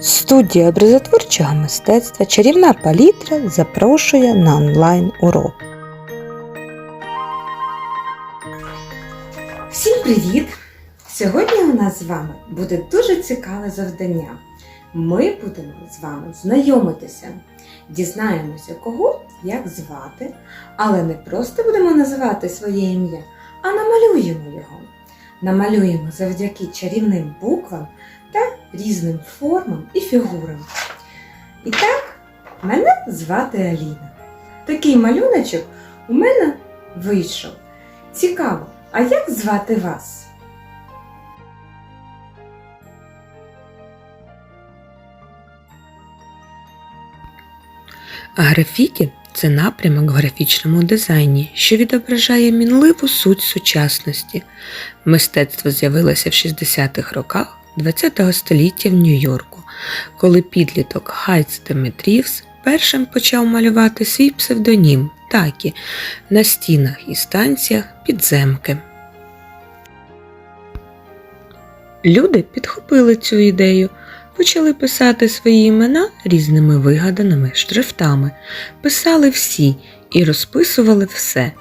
Студія образотворчого мистецтва Чарівна палітра запрошує на онлайн урок. Всім привіт! Сьогодні у нас з вами буде дуже цікаве завдання. Ми будемо з вами знайомитися, дізнаємося, кого як звати, але не просто будемо називати своє ім'я, а намалюємо його. Намалюємо завдяки чарівним буквам різним формам і фігурам. І так, мене звати Аліна. Такий малюночок у мене вийшов. Цікаво, а як звати вас? Графіті це напрямок в графічному дизайні, що відображає мінливу суть сучасності. Мистецтво з'явилося в 60-х роках ХХ століття в Нью-Йорку, коли підліток Хайтс Деметрівс першим почав малювати свій псевдонім Такі на стінах і станціях підземки. Люди підхопили цю ідею, почали писати свої імена різними вигаданими шрифтами, писали всі і розписували все.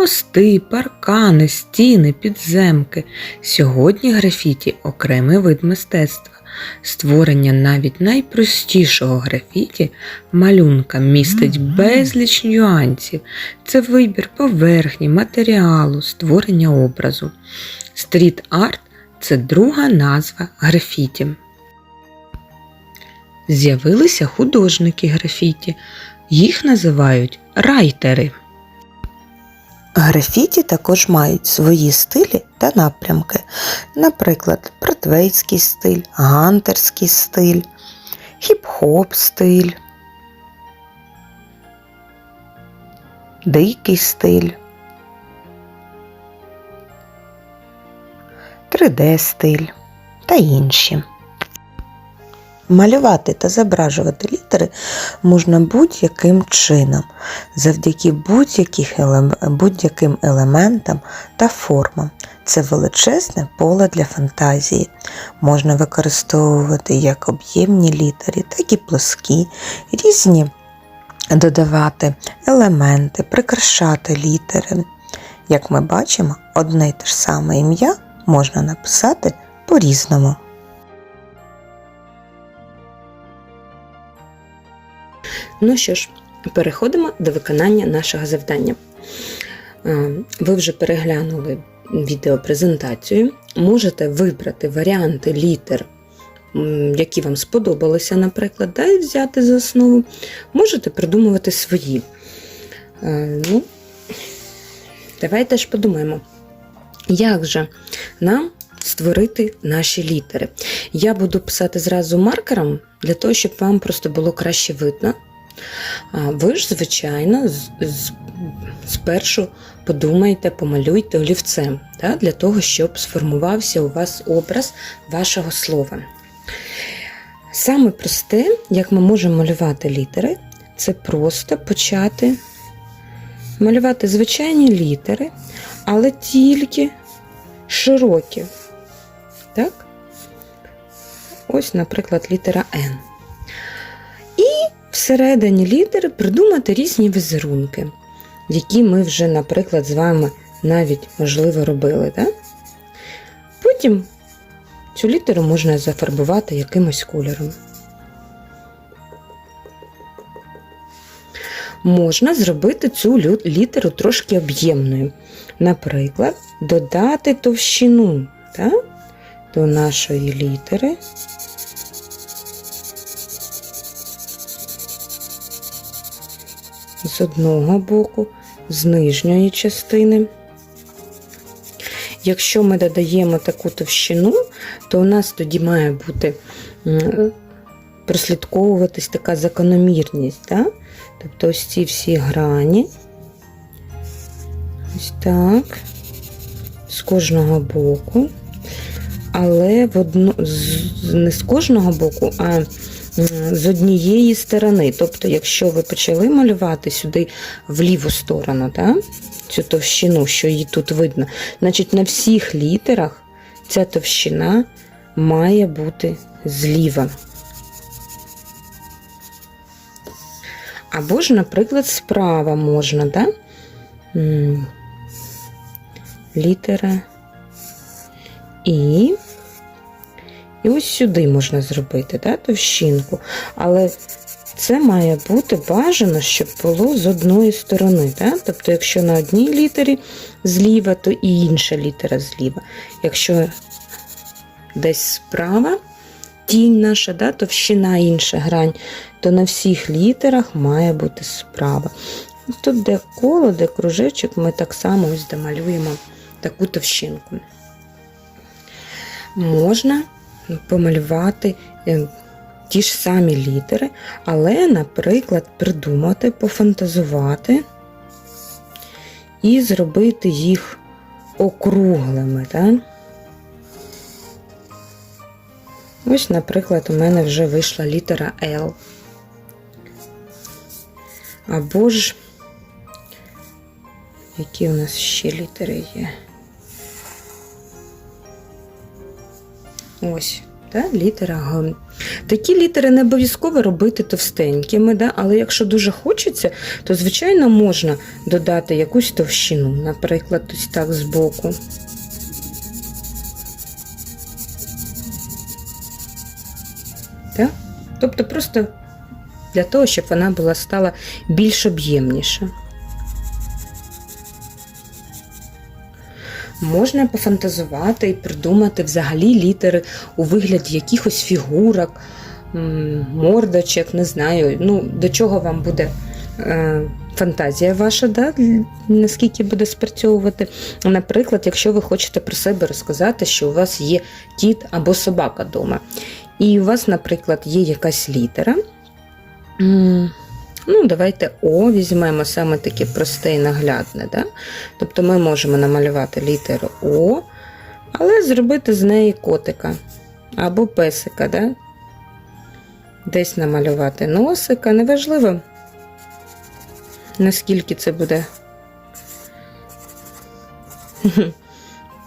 Мости, паркани, стіни, підземки. Сьогодні графіті окремий вид мистецтва. Створення навіть найпростішого графіті малюнка містить безліч нюансів. Це вибір поверхні, матеріалу, створення образу. Стріт-арт це друга назва графіті. З'явилися художники графіті. Їх називають райтери. Графіті також мають свої стилі та напрямки, наприклад, бродвейський стиль, гантерський стиль, хіп-хоп стиль, дикий стиль, 3D стиль та інші. Малювати та зображувати літери можна будь-яким чином, завдяки будь-яким елементам та формам. Це величезне поле для фантазії. Можна використовувати як об'ємні літери, так і плоскі, різні додавати елементи, прикрашати літери. Як ми бачимо, одне й те ж саме ім'я можна написати по-різному. Ну що ж, переходимо до виконання нашого завдання. Е, Ви вже переглянули відеопрезентацію. Можете вибрати варіанти літер, які вам сподобалися, наприклад, да, і взяти за основу. Можете придумувати свої. Е, Ну, давайте ж подумаємо, як же нам створити наші літери. Я буду писати зразу маркером для того, щоб вам просто було краще видно. Ви ж, звичайно, спершу подумайте, помалюйте олівцем, та, для того, щоб сформувався у вас образ вашого слова. Саме просте, як ми можемо малювати літери, це просто почати малювати звичайні літери, але тільки широкі. Так? Ось, наприклад, літера Н. Всередині літери придумати різні візерунки, які ми вже, наприклад, з вами навіть, можливо, робили. Так? Потім цю літеру можна зафарбувати якимось кольором. Можна зробити цю літеру трошки об'ємною. Наприклад, додати товщину так, до нашої літери. З одного боку, з нижньої частини. Якщо ми додаємо таку товщину, то у нас тоді має бути прослідковуватись така закономірність. Так? Тобто ось ці всі грані. Ось так. З кожного боку але в одну, не з кожного боку, а з однієї сторони. Тобто, якщо ви почали малювати сюди в ліву сторону, да? цю товщину, що її тут видно, значить на всіх літерах ця товщина має бути зліва. Або ж, наприклад, справа можна, да? літера і. І ось сюди можна зробити, да, товщинку. Але це має бути бажано, щоб було з одної сторони. Да? Тобто, якщо на одній літері зліва, то і інша літера зліва. Якщо десь справа тінь наша, да, товщина інша грань, то на всіх літерах має бути справа. Тут, де коло, де кружечок, ми так само ось домалюємо таку товщинку. Можна помалювати е, ті ж самі літери, але, наприклад, придумати, пофантазувати і зробити їх округлими. Так? Ось, наприклад, у мене вже вийшла літера L. Або ж, які у нас ще літери є? Ось, та, літера Г. Такі літери не обов'язково робити товстенькими, да? але якщо дуже хочеться, то, звичайно, можна додати якусь товщину, наприклад, ось так збоку. Так? Тобто просто для того, щоб вона була стала більш об'ємніша. Можна пофантазувати і придумати взагалі літери у вигляді якихось фігурок, мордочок, не знаю, ну, до чого вам буде е, фантазія ваша, да, наскільки буде спрацьовувати. Наприклад, якщо ви хочете про себе розказати, що у вас є кіт або собака вдома, і у вас, наприклад, є якась літера. Ну, давайте О візьмемо саме таке просте і наглядне. Да? Тобто ми можемо намалювати літеру О, але зробити з неї котика або песика. Да? Десь намалювати носика. Неважливо, наскільки це буде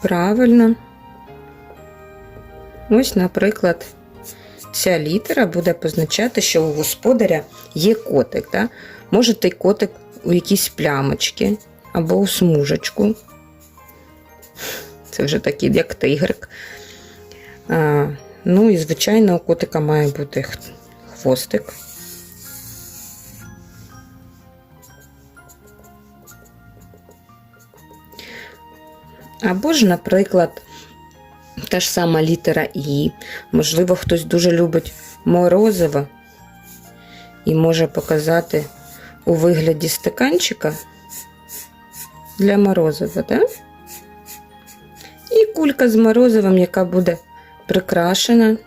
правильно. Ось, наприклад, ця літера буде позначати, що у господаря є котик. Да? Може той котик у якісь плямочки або у смужечку. Це вже такий, як тигрик. А, ну і, звичайно, у котика має бути хвостик. Або ж, наприклад, та ж сама літера І. Можливо, хтось дуже любить морозиво і може показати у вигляді стаканчика для морозива, да? І кулька з морозивом, яка буде прикрашена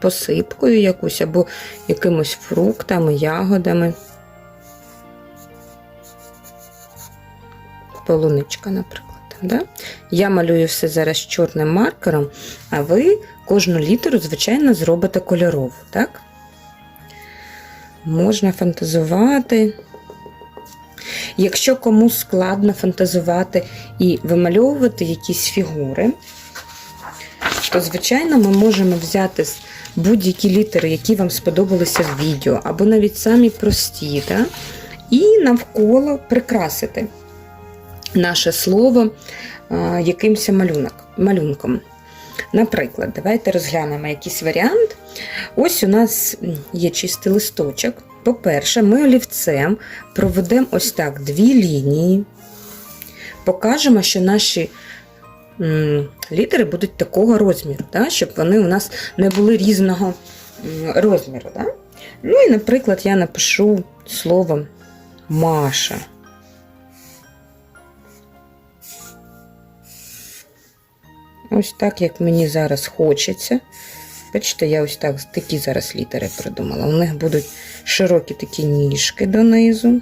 посипкою якусь або якимось фруктами, ягодами. Полуничка, наприклад. Да? Я малюю все зараз чорним маркером, а ви кожну літеру, звичайно, зробите кольорову, так? Можна фантазувати. Якщо комусь складно фантазувати і вимальовувати якісь фігури, то, звичайно, ми можемо взяти будь-які літери, які вам сподобалися в відео, або навіть самі прості, да? і навколо прикрасити наше слово а, якимось малюнком. Наприклад, давайте розглянемо якийсь варіант. Ось у нас є чистий листочок. По-перше, ми олівцем проведемо ось так дві лінії, покажемо, що наші літери будуть такого розміру, да? щоб вони у нас не були різного розміру. Да? Ну і, наприклад, я напишу слово Маша. Ось так, як мені зараз хочеться. Бачите, я ось так такі зараз літери придумала. У них будуть широкі такі ніжки донизу.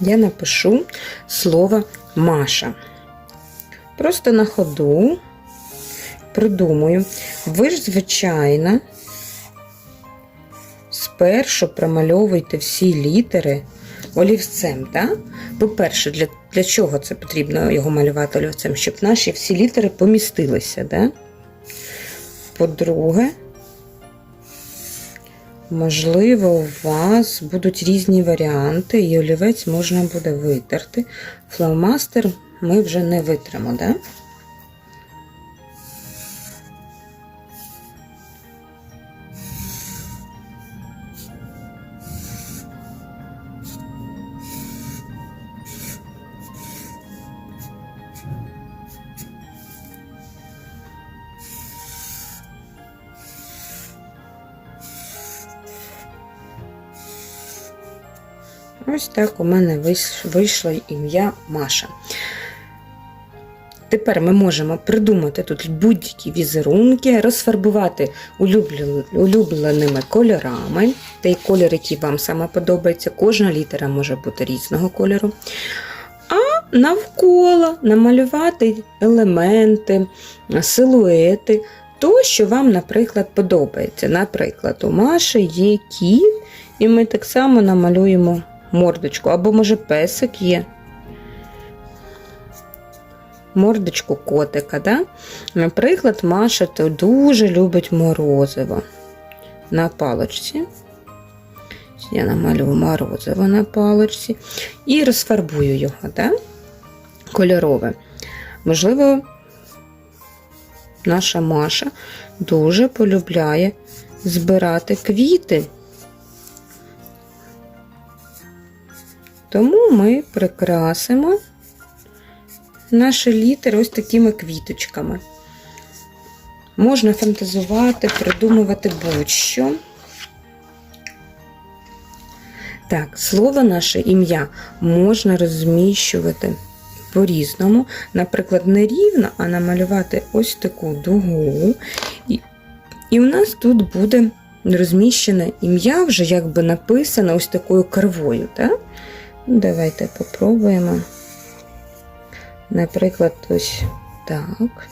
Я напишу слово Маша. Просто на ходу придумаю. Ви ж, звичайно, спершу промальовуйте всі літери олівцем. Так? По-перше, для, для чого це потрібно його малювати олівцем? Щоб наші всі літери помістилися. Да? По-друге, можливо, у вас будуть різні варіанти, і олівець можна буде витерти. Фломастер ми вже не витримо, да? Ось так у мене вийшло ім'я Маша. Тепер ми можемо придумати тут будь-які візерунки, розфарбувати улюбленими кольорами, той колір, який вам саме подобається. Кожна літера може бути різного кольору. А навколо намалювати елементи, силуети, то, що вам, наприклад, подобається. Наприклад, у Маші є кіт, і ми так само намалюємо мордочку, або, може, песик є. Мордочку котика, да? Наприклад, Маша то дуже любить морозиво на паличці. Я намалюю морозиво на паличці і розфарбую його, да? кольорове. Можливо, наша Маша дуже полюбляє збирати квіти. Тому ми прикрасимо наші літери ось такими квіточками. Можна фантазувати, придумувати будь-що. Так, слово наше ім'я можна розміщувати по-різному. Наприклад, не рівно, а намалювати ось таку дугу. І, і у нас тут буде розміщене ім'я, вже якби написане ось такою кривою. Так? Ну, Давайте попробуємо. Наприклад, ось так.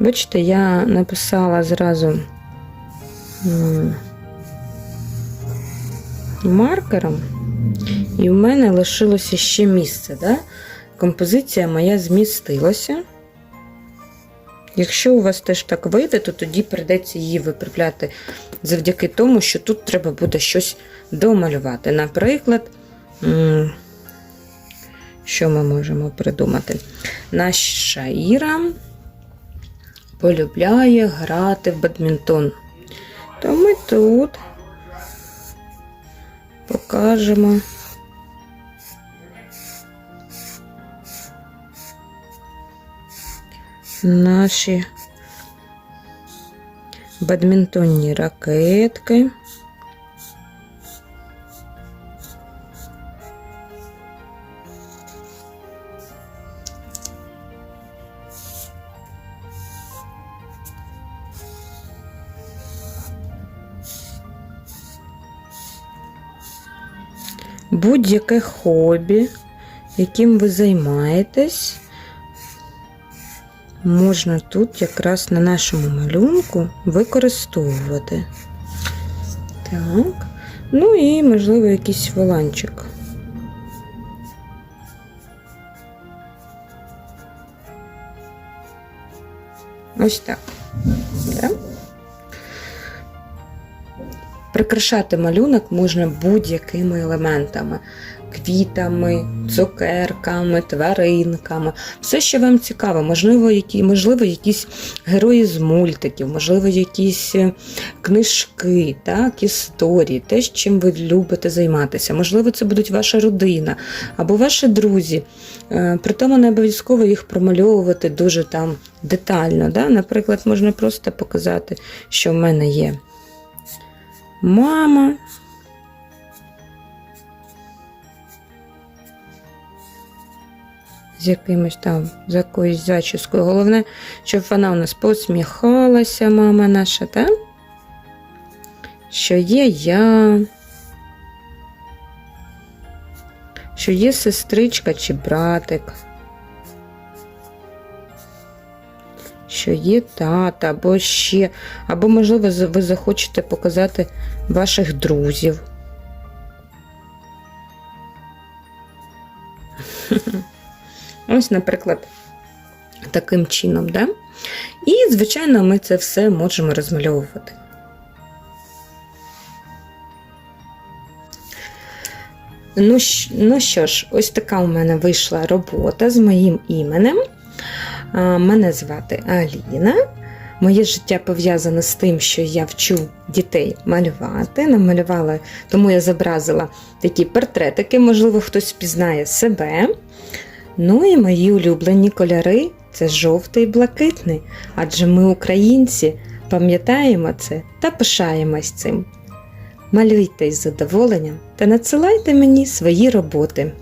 Бачите, я написала зразу маркером, і в мене лишилося ще місце. Да? Композиція моя змістилася. Якщо у вас теж так вийде, то тоді прийдеться її виправляти завдяки тому, що тут треба буде щось домалювати. Наприклад, що ми можемо придумати? Наша Іра полюбляє грати в бадмінтон. То ми тут покажемо. Наші бадмінтонні ракетки. Будь-яке хобі, яким ви займаєтесь, можна тут якраз на нашому малюнку використовувати. Так. Ну і, можливо, якийсь воланчик. Ось так. Да? Прикрашати малюнок можна будь-якими елементами. квітами, цукерками, тваринками. Все, що вам цікаво, можливо, які, можливо, якісь герої з мультиків, можливо, якісь е, книжки, так, історії, те, чим ви любите займатися. Можливо, це будуть ваша родина або ваші друзі. Е, При тому не обов'язково їх промальовувати дуже там детально. Да? Наприклад, можна просто показати, що в мене є мама. З якимось там, з якоюсь зачіскою. Головне, щоб вона у нас посміхалася, мама наша, так? Що є я. Що є сестричка чи братик. Що є тата, або ще, або, можливо, ви захочете показати ваших друзів. Ось, наприклад, таким чином, да? І, звичайно, ми це все можемо розмальовувати. Ну, ну що ж, ось така у мене вийшла робота з моїм іменем. Мене звати Аліна. Моє життя пов'язане з тим, що я вчу дітей малювати. Намалювала, тому я зобразила такі портретики, можливо, хтось впізнає себе. Ну і мої улюблені кольори це жовтий і блакитний, адже ми, українці, пам'ятаємо це та пишаємось цим. Малюйте із задоволенням та надсилайте мені свої роботи.